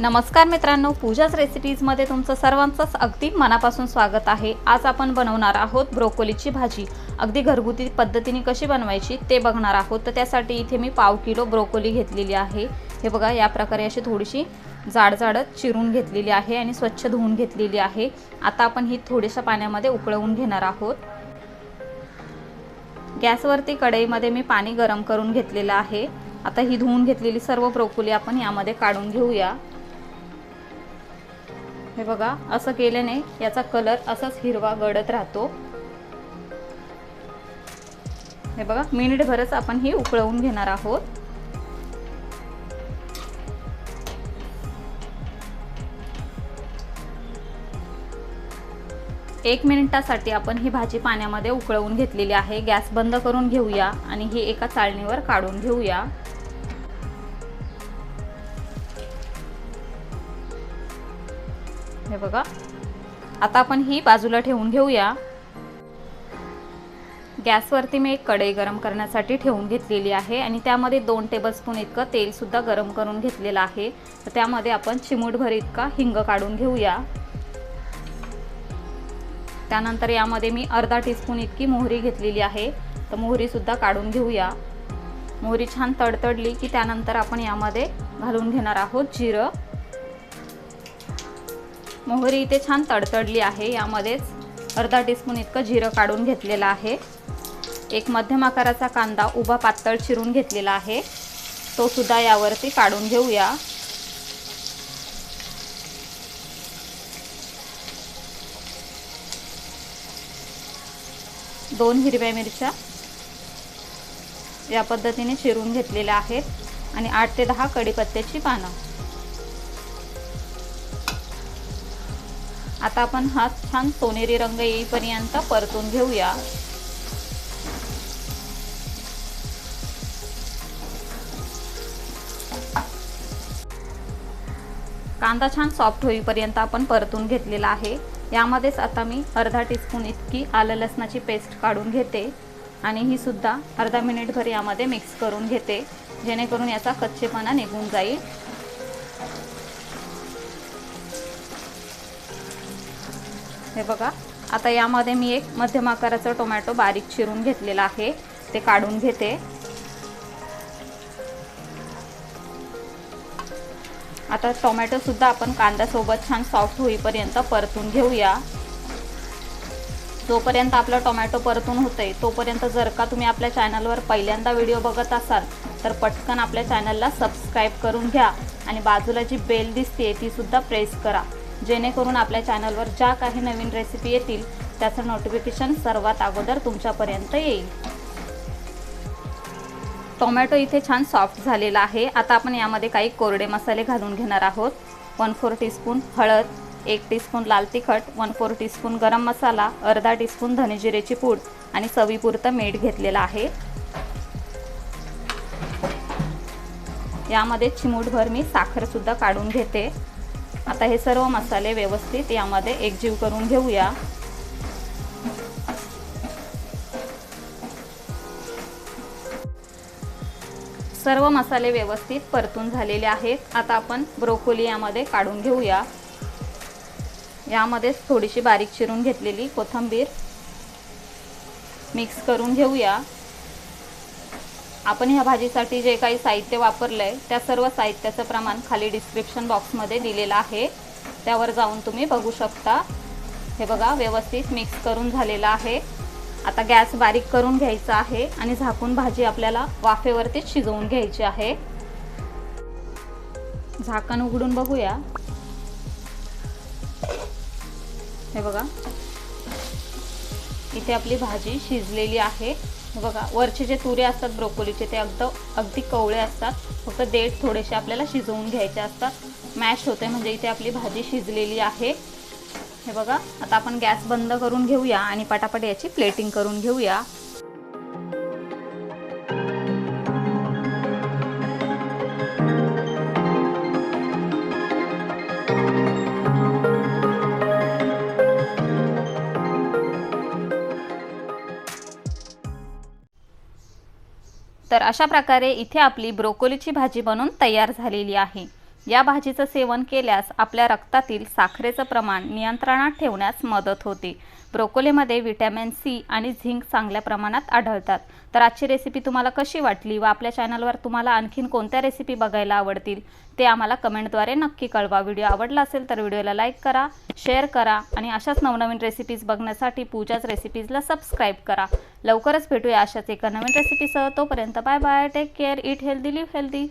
नमस्कार मित्रांनो पूजाच रेसिपीजमध्ये तुमचं सर्वांचंच अगदी मनापासून स्वागत आहे. आज आपण बनवणार आहोत ब्रोकोलीची भाजी. अगदी घरगुती पद्धतीने कशी बनवायची ते बघणार आहोत. तर त्यासाठी इथे मी पाव किलो ब्रोकोली घेतलेली आहे. हे बघा या प्रकारे अशी थोडीशी जाड जाडत चिरून घेतलेली आहे आणि स्वच्छ धुवून घेतलेली आहे. आता आपण ही थोड्याशा पाण्यामध्ये उकळवून घेणार आहोत. गॅसवरती कढईमध्ये मी पाणी गरम करून घेतलेलं आहे. आता ही धुवून घेतलेली सर्व ब्रोकोली आपण यामध्ये काढून घेऊया. हे बघा असं केल्याने याचा कलर असाच हिरवा गडत राहतो. हे बघा मिनिटभरच आपण ही उकळवून घेणार आहोत. एक मिनिटासाठी आपण ही भाजी पाण्यामध्ये उकळवून घेतलेली आहे. गॅस बंद करून घेऊया आणि ही एका चाळणीवर काढून घेऊया. हे बघा. आता आपण ही बाजूला ठेवून घेऊया. गॅसवरती मी एक कढई गरम करण्यासाठी ठेवून घेतलेली आहे आणि त्यामध्ये दोन टेबलस्पून इतकं तेलसुद्धा गरम करून घेतलेलं आहे. तर त्यामध्ये आपण चिमूटभर इतका हिंग काढून घेऊया. त्यानंतर यामध्ये मी अर्धा टीस्पून इतकी मोहरी घेतलेली आहे. तर मोहरीसुद्धा काढून घेऊया. मोहरी छान तडतडली की त्यानंतर आपण यामध्ये घालून घेणार आहोत जिरं. मोहरी इथे छान तडतडली आहे. यामध्येच अर्धा टीस्पून इतकं जिरं काढून घेतलेलं आहे. एक मध्यम आकाराचा कांदा उभा पातळ चिरून घेतलेला आहे. तो सुद्धा यावरती काढून घेऊया. दोन हिरव्या मिरच्या या पद्धतीने चिरून घेतलेल्या आहेत आणि आठ ते दहा कढीपत्त्याची पानं. आता आपण हा छान सोनेरी रंग येईपर्यंत परतून घेऊया. कांदा छान सॉफ्ट होईपर्यंत आपण परतून घेतलेला आहे. यामध्येच आता मी अर्धा टीस्पून इतकी आलं लसणाची पेस्ट काढून घेते. आणि ही सुद्धा अर्धा मिनिटभर यामध्ये मिक्स करून घेते. जेणेकरून याचा कच्चेपणा निघून जाईल. हे बघा. आता यामध्ये मी एक मध्यम आकाराचा टोमॅटो बारीक चिरून घेतलेला आहे. ते काढून घेते. आता टोमॅटोसुद्धा आपण कांद्यासोबत छान सॉफ्ट होईपर्यंत परतून घेऊया. जोपर्यंत आपला टोमॅटो परतून होते तोपर्यंत जर का तुम्ही आपल्या चॅनलवर पहिल्यांदा व्हिडिओ बघत असाल तर पटकन आपल्या चॅनलला सबस्क्राईब करून घ्या आणि बाजूला जी बेल दिसते ती सुद्धा प्रेस करा. जेणेकरून आपल्या चॅनलवर ज्या काही नवीन रेसिपी येतील त्याचं नोटिफिकेशन सर्वात अगोदर तुमच्यापर्यंत येईल. टोमॅटो इथे छान सॉफ्ट झालेला आहे. आता आपण यामध्ये काही कोरडे मसाले घालून घेणार आहोत. वन फोर टीस्पून हळद एक टीस्पून लाल तिखट वन फोर टीस्पून गरम मसाला अर्धा टीस्पून धनेजिरेची पूड आणि चवीपुरतं मीठ घेतलेलं आहे. यामध्ये चिमूटभर मी साखरसुद्धा काढून घेते. आता हे सर्व मसाले व्यवस्थित यामध्ये एकजीव करून घेऊया. सर्व मसाले व्यवस्थित परतून झालेले आहेत. आता आपण ब्रोकोली यामध्ये काढून घेऊया. यामध्येच थोडीशी बारीक चिरून घेतलेली कोथिंबीर मिक्स करून घेऊया. आपण ह्या भाजीसाठी जे काही साहित्य वापरलं आहे त्या सर्व साहित्याचं प्रमाण खाली डिस्क्रिप्शन बॉक्समध्ये दिलेलं आहे. त्यावर जाऊन तुम्ही बघू शकता. हे बघा व्यवस्थित मिक्स करून झालेलं आहे. आता गॅस बारीक करून घ्यायचा आहे आणि झाकून भाजी आपल्याला वाफेवरतीच शिजवून घ्यायची आहे. झाकण उघडून बघूया. हे बघा. इथे आपली भाजी शिजलेली आहे. बघा वरचे जे तुरे असतात ब्रोकोलीचे ते अगदी अगदी कवळे असतात. फक्त देठ थोडेसे आपल्याला शिजवून घ्यायचे असतात. मॅश होते म्हणजे इथे आपली भाजी शिजलेली आहे. हे बघा आता आपण गॅस बंद करून घेऊया आणि पटापट याची प्लेटिंग करून घेऊया. तर अशा प्रकारे इथे आपली ब्रोकोलीची भाजी बनवून तयार झालेली आहे. या भाजीचं सेवन केल्यास आपल्या रक्तातील साखरेचं प्रमाण नियंत्रणात ठेवण्यास मदत होते. ब्रोकोलीमध्ये व्हिटॅमिन सी आणि झिंक चांगल्या प्रमाणात आढळतात. तर आजची रेसिपी तुम्हाला कशी वाटली व आपल्या चॅनलवर तुम्हाला आणखीन कोणत्या रेसिपी बघायला आवडतील ते आम्हाला कमेंटद्वारे नक्की कळवा. व्हिडिओ आवडला असेल तर व्हिडिओला लाईक करा शेअर करा आणि अशाच नवनवीन रेसिपीज बघण्यासाठी पूजाच रेसिपीजला सबस्क्राईब करा. लवकरच भेटूया अशाच एका नवीन रेसिपीसह तोपर्यंत bye bye take care eat healthy live healthy